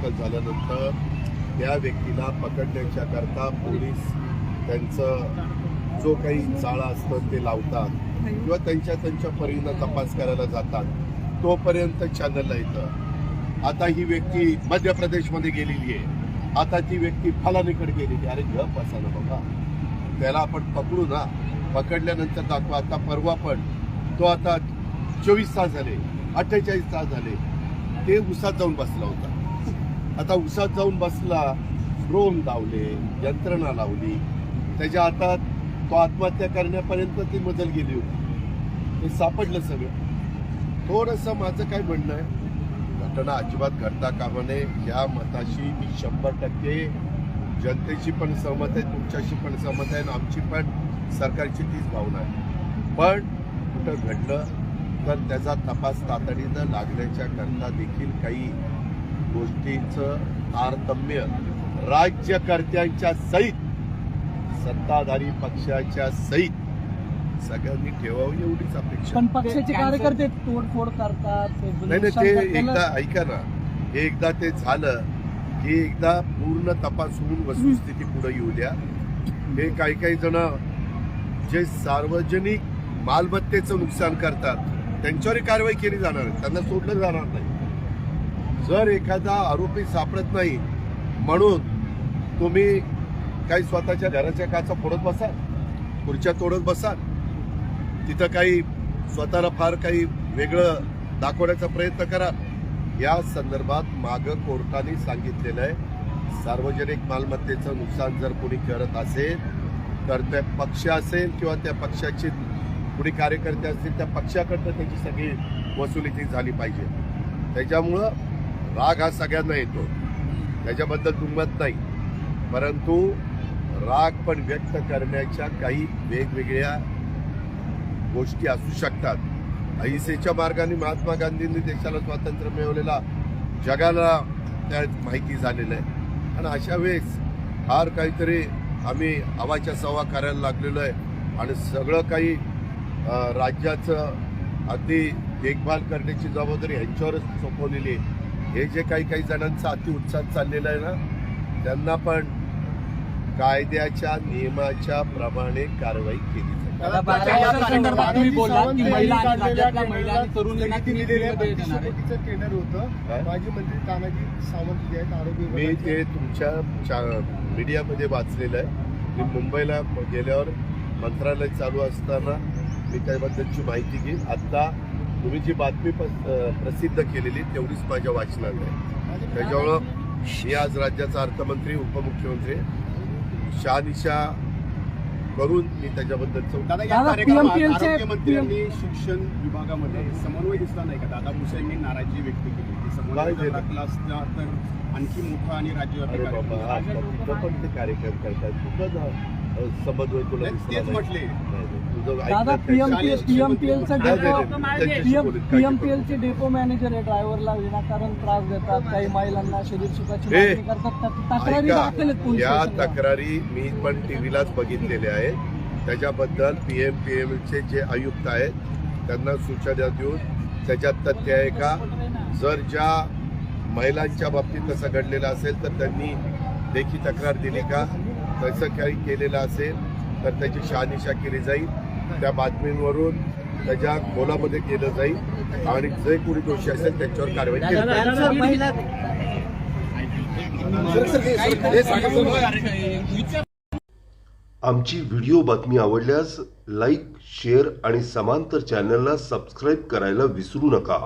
दाखल झाल्यानंतर त्या व्यक्तीला पकडण्याच्या करता पोलीस त्यांचं जो काही जाळा असतं ते लावतात किंवा त्यांच्या त्यांच्या परीनं तपास करायला जातात. तोपर्यंत चॅनलला येतं. आता ही व्यक्ती मध्य प्रदेशमध्ये गेलेली आहे. आता ती व्यक्ती फलानीकडे गेलेली अरे गप असा ना बघा त्याला आपण पकडू ना. पकडल्यानंतर दाखवा. आता परवा पण तो आता चोवीस तास झाले अठ्ठेचाळीस तास झाले. ते उसात जाऊन बसला होता. आता उसात जाऊन बसला ड्रोन लावले यंत्रणा लावली. त्याच्या हातात तो आत्महत्या करण्यापर्यंत ती मजल गेली होती. हे सापडलं सगळं. थोडंसं माझं काय म्हणणं आहे? घटना अजिबात घडता कामा नये. या मताशी मी शंभर टक्के जनतेशी पण सहमत आहे तुमच्याशी पण सहमत आहे आणि आमची पण सरकारची तीच भावना आहे. पण कुठं घडलं तर त्याचा तपास तातडीनं लागण्याच्या करता देखील काही गोष्टींचं तारतम्य राज्यकर्त्यांच्या सहित सत्ताधारी पक्षाच्या सहित सगळ्यांनी ठेवावी एवढीच अपेक्षा. पण पक्षाचे कार्यकर्ते तोडफोड करतात नाही नाही ते एकदा ऐका ना. हे एकदा ते झालं की एकदा पूर्ण तपास होऊन वस्तुस्थिती पुढे येऊ द्या. हे काही काही जण जे सार्वजनिक मालमत्तेचं नुकसान करतात त्यांच्यावरही कारवाई केली जाणार आहे. त्यांना सोडलं जाणार नाही. जर एखादा आरोपी सापडत नाही म्हणून तुम्ही काही स्वतःच्या घराच्या काचा फोडत बसाल खुर्च्या तोडत बसाल तिथं काही स्वतःला फार काही वेगळं दाखवण्याचा प्रयत्न करा या संदर्भात मागं कोर्टाने सांगितलेलं आहे. सार्वजनिक मालमत्तेचं नुकसान जर कोणी करत असेल तर त्या पक्ष असेल किंवा त्या पक्षाचे कुणी कार्यकर्ते असतील त्या पक्षाकडनं त्याची सगळी वसुली ती झाली पाहिजे. त्याच्यामुळं राग हा सगळ्यांना येतो. त्याच्याबद्दल दुमत नाही. परंतु राग पण व्यक्त करण्याच्या काही वेगवेगळ्या गोष्टी असू शकतात. अहिंसेच्या मार्गाने महात्मा गांधींनी देशाला स्वातंत्र्य मिळवलेला जगाला त्या माहिती झालेलं आहे. आणि अशा वेळेस फार काहीतरी आम्ही हवाच्या सवा करायला लागलेलो आहे. आणि सगळं काही राज्याचं अगदी देखभाल करण्याची जबाबदारी ह्यांच्यावरच सोपवलेली आहे. हे जे काही काही जणांचा अति उत्साह चाललेला आहे ना त्यांना पण कायद्याच्या नियमाच्या प्रमाणे कारवाई केली जाईल. टेंडर होतं? माजी मंत्री तानाजी सावंत जे आहेत आरोग्य मी ते तुमच्या मीडियामध्ये वाचलेलं आहे मी मुंबईला गेल्यावर मंत्रालय चालू असताना मी त्याबद्दलची माहिती घेईन. आत्ता तुम्ही जी बातमी प्रसिद्ध केलेली तेवढीच माझ्या वाचनात आहे त्याच्यामुळं मी आज राज्याचा अर्थमंत्री उपमुख्यमंत्री शहानिशा करून मी चे- आरोग्यमंत्र्यांनी शिक्षण विभागामध्ये समन्वय दिसला नाही का दादा भुसेंनी नाराजी व्यक्त केली की समन्वय काय जर केलं? राखला असता तर आणखी मोठा आणि पण ते कार्यक्रम करतात समन्वय तुला तेच. म्हटले. दादा पीएमपीएल पीएमपीएलचा डेपो नाही, नाही. त्यांच्याशी बोलून काय पीएमपीएल चे डेपो मॅनेजर आहे. ड्रायव्हरला विनाकारण त्रास देतात. काही महिलांना शरीर सुखाची मागणी करतात. तक्रारी दाखल आहेत या. तक्रारी मी पण टीव्हीलाच बघितलेल्या आहेत. त्याच्याबद्दल पी एम पी एम चे जे आयुक्त आहेत त्यांना सूचना देऊन त्याच्यात तथ्य आहे का? जर ज्या महिलांच्या बाबतीत तसं घडलेलं असेल तर त्यांनी लेखी तक्रार दिली का? तसं काही केलेलं असेल तर त्याची शहानिशा केली जाईल. त्या बातमींवरून त्याच्या खोलामध्ये केलं जाईल. आणि जे कोणी दोषी असेल त्यांच्यावर कारवाई केली जाईल. आमची व्हिडिओ बातमी आवडल्यास लाईक शेअर आणि समांतर चॅनलला सबस्क्राईब करायला विसरू नका.